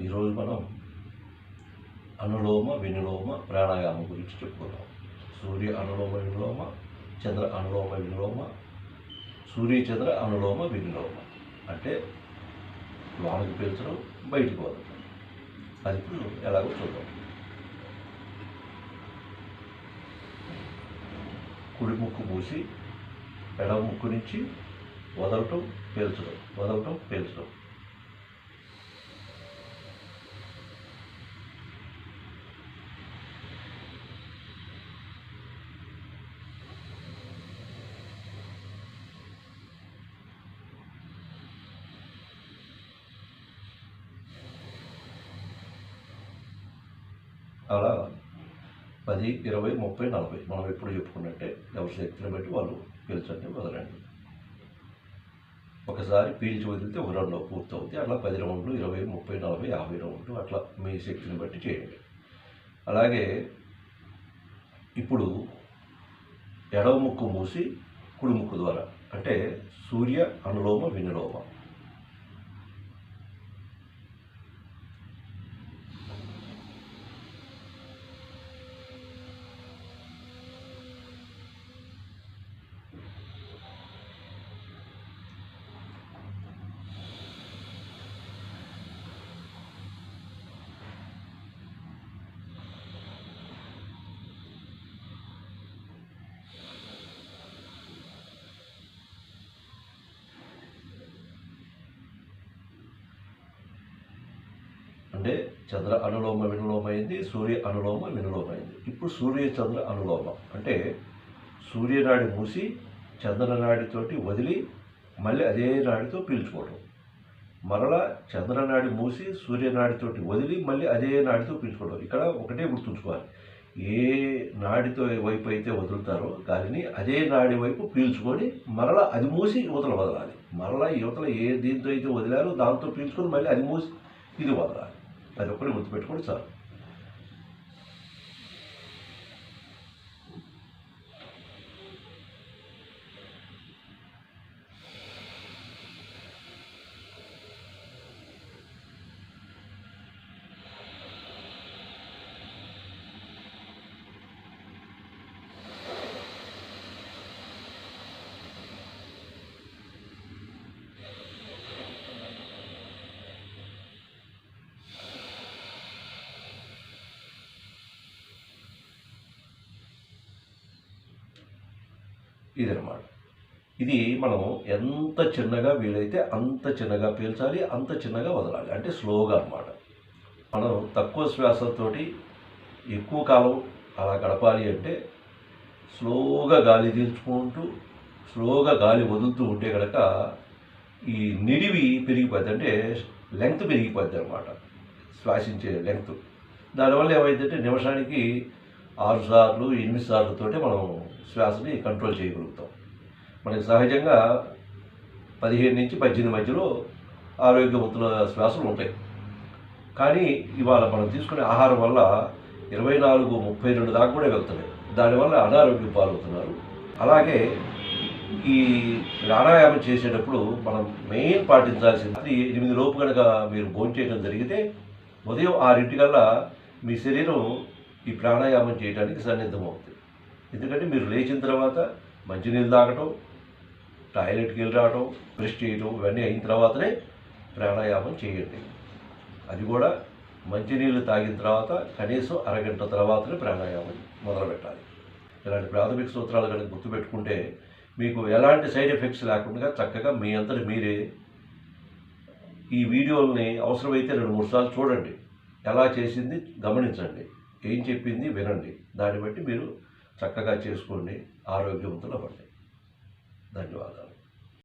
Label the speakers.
Speaker 1: ఈరోజు మనం అనులోమ వినులోమ ప్రాణాయామం గురించి చెప్పుకుందాం. సూర్య అనులోమ వినులోమ చంద్ర అనులోమ వినులోమ సూర్య చంద్ర అనులోమ వినులోమ. అంటే లోనకి పీల్చడం బయటికి వదలడం అది ఇప్పుడు ఎలాగో చూద్దాం. కుడి ముక్కు మూసి ఎడమ ముక్కు నుంచి వదలటం పీల్చడం వదలటం పీల్చడం. అలా పది ఇరవై ముప్పై నలభై మనం ఎప్పుడు చెప్పుకున్నట్టే ఎవరి శక్తిని బట్టి వాళ్ళు పీల్చండి వదలండి ఒకసారి పీల్చి వదిలితే ఒక రెండు పూర్తవుతుంది అట్లా పది రౌండ్లు ఇరవై ముప్పై నలభై యాభై రౌండ్లు అట్లా మీ శక్తిని బట్టి చేయండి. అలాగే ఇప్పుడు ఎడవ ముక్కు మూసి కుడి ముక్కు ద్వారా అంటే సూర్య అనులోమ వినులోమ అంటే చంద్ర అనులోమ వినులోమైంది సూర్య అనులోమ వినులోమైంది ఇప్పుడు సూర్య చంద్ర అనులోమ. అంటే సూర్యనాడి మూసి చంద్రనాడితోటి వదిలి మళ్ళీ అదే నాడితో పీల్చుకోవడం మరలా చంద్రనాడి మూసి సూర్యనాడితోటి వదిలి మళ్ళీ అదే నాడితో పీల్చుకోవడం ఇక్కడ ఒకటే గుర్తుంచుకోవాలి. ఏ నాడితో వైపు అయితే వదులుతారో గాలిని అదే నాడి వైపు పీల్చుకొని మరలా అది మూసి యువతల వదలాలి. మరలా యువతల ఏ దీంతో అయితే వదిలారో దాంతో పీల్చుకొని మళ్ళీ అది మూసి ఇది వదలాలి. అది ఒక్కటి గుర్తుపెట్టుకోండి చాలు. ఇదన్నమాట. ఇది మనం ఎంత చిన్నగా వీలైతే అంత చిన్నగా పీల్చాలి అంత చిన్నగా వదలాలి. అంటే స్లోగా అన్నమాట. మనం తక్కువ శ్వాసతోటి ఎక్కువ కాలం అలా గడపాలి అంటే స్లోగా గాలి తీల్చుకుంటూ స్లోగా గాలి వదులుతూ ఉంటే కనుక ఈ నిడివి పెరిగిపోద్ది. అంటే లెంగ్త్ పెరిగిపోద్ది అనమాట శ్వాసించే లెంగ్త్. దానివల్ల ఏమైందంటే నిమిషానికి ఆరు సార్లు ఎనిమిది సార్లతోటి మనం శ్వాసని కంట్రోల్ చేయగలుగుతాం. మనకి సహజంగా పదిహేను నుంచి పద్దెనిమిది మధ్యలో ఆరోగ్యవంతుల శ్వాసలు ఉంటాయి. కానీ ఇవాళ మనం తీసుకునే ఆహారం వల్ల ఇరవై నాలుగు ముప్పై రెండు దాకా కూడా వెళ్తున్నాయి. దానివల్ల అనారోగ్యం పాలవుతున్నారు. అలాగే ఈ ప్రాణాయామం చేసేటప్పుడు మనం మెయిన్ పాటించాల్సింది ఎనిమిది లోపు కనుక మీరు భోంచేయడం జరిగితే ఉదయం ఆరింటికల్లా మీ శరీరం ఈ ప్రాణాయామం చేయడానికి సన్నిద్ధమవుతుంది ఎందుకంటే మీరు లేచిన తర్వాత మంచినీళ్ళు తాగటం టాయిలెట్కి వెళ్ళి రావటం బ్రష్ చేయటం ఇవన్నీ అయిన తర్వాతనే ప్రాణాయామం చేయండి. అది కూడా మంచినీళ్ళు తాగిన తర్వాత కనీసం అరగంట తర్వాతనే ప్రాణాయామం మొదలుపెట్టాలి. ఇలాంటి ప్రాథమిక సూత్రాలు కనుక గుర్తుపెట్టుకుంటే మీకు ఎలాంటి సైడ్ ఎఫెక్ట్స్ లేకుండా చక్కగా మీ అంతటి మీరే ఈ వీడియోల్ని అవసరమైతే రెండు మూడు సార్లు చూడండి. ఎలా చేసింది గమనించండి. ఏం చెప్పింది వినండి. దాన్ని బట్టి మీరు చక్కగా చేసుకోండి. ఆరోగ్యవంతులు అవ్వండి. ధన్యవాదాలు.